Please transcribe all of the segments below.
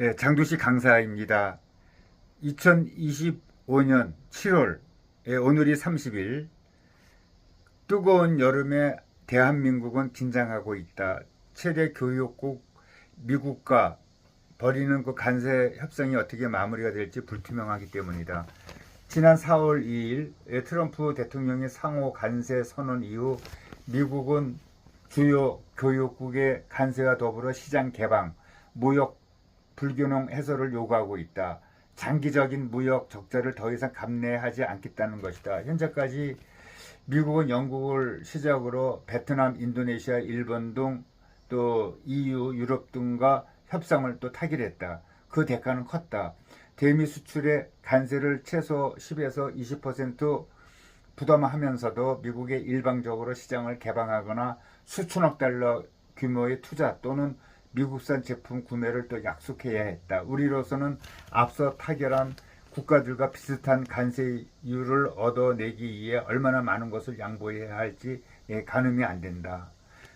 예, 장두시 강사입니다. 2025년 7월, 예, 오늘이 30일, 뜨거운 여름에 대한민국은 긴장하고 있다. 최대 교육국 미국과 벌이는 그 간세 협상이 어떻게 마무리가 될지 불투명하기 때문이다. 지난 4월 2일 예, 트럼프 대통령의 상호 간세 선언 이후 미국은 주요 교육국의 간세와 더불어 시장 개방, 무역 불균형 해소를 요구하고 있다. 장기적인 무역 적자를 더 이상 감내하지 않겠다는 것이다. 현재까지 미국은 영국을 시작으로 베트남, 인도네시아, 일본 등 또 EU, 유럽 등과 협상을 또 타결했다. 그 대가는 컸다. 대미 수출의 간세를 최소 10에서 20% 부담하면서도 미국에 일방적으로 시장을 개방하거나 수천억 달러 규모의 투자 또는 미국산 제품 구매를 또 약속해야 했다. 우리로서는 앞서 타결한 국가들과 비슷한 간세율을 얻어내기 위해 얼마나 많은 것을 양보해야 할지 예, 가늠이 안 된다.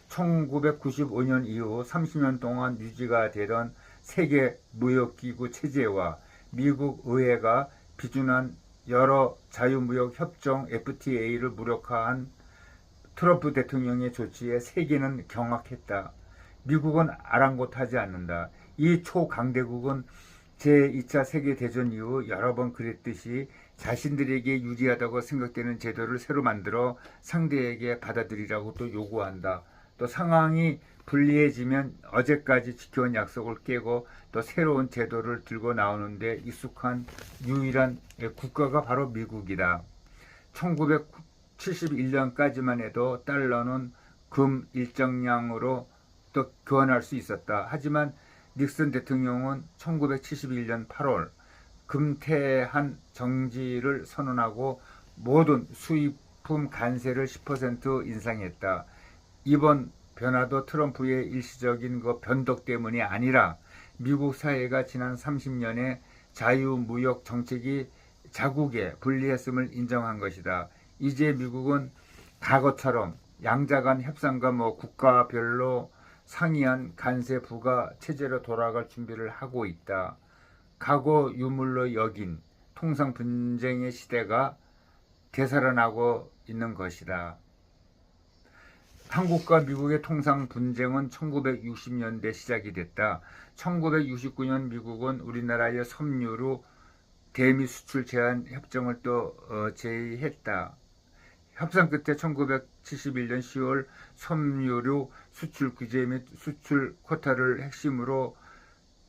1995년 이후 30년 동안 유지가 되던 세계 무역기구 체제와 미국 의회가 비준한 여러 자유무역 협정 FTA를 무력화한 트럼프 대통령의 조치에 세계는 경악했다. 미국은 아랑곳하지 않는다. 이 초강대국은 제2차 세계대전 이후 여러 번 그랬듯이 자신들에게 유리하다고 생각되는 제도를 새로 만들어 상대에게 받아들이라고 또 요구한다. 또 상황이 불리해지면 어제까지 지켜온 약속을 깨고 또 새로운 제도를 들고 나오는데 익숙한 유일한 국가가 바로 미국이다. 1971년까지만 해도 달러는 금 일정량으로 또 교환할 수 있었다. 하지만 닉슨 대통령은 1971년 8월 금태한 정지를 선언하고 모든 수입품 관세를 10% 인상했다. 이번 변화도 트럼프의 일시적인 그 변덕 때문이 아니라 미국 사회가 지난 30년의 자유무역 정책이 자국에 불리했음을 인정한 것이다. 이제 미국은 과거처럼 양자 간 협상과 뭐 국가별로 상이한 간세 부과 체제로 돌아갈 준비를 하고 있다. 과거 유물로 여긴 통상 분쟁의 시대가 되살아나고 있는 것이다. 한국과 미국의 통상 분쟁은 1960년대 시작이 됐다. 1969년 미국은 우리나라의 섬유로 대미 수출 제한 협정을 또 어, 제의했다. 협상 끝에 1971년 10월 섬유류 수출 규제 및 수출 쿼타를 핵심으로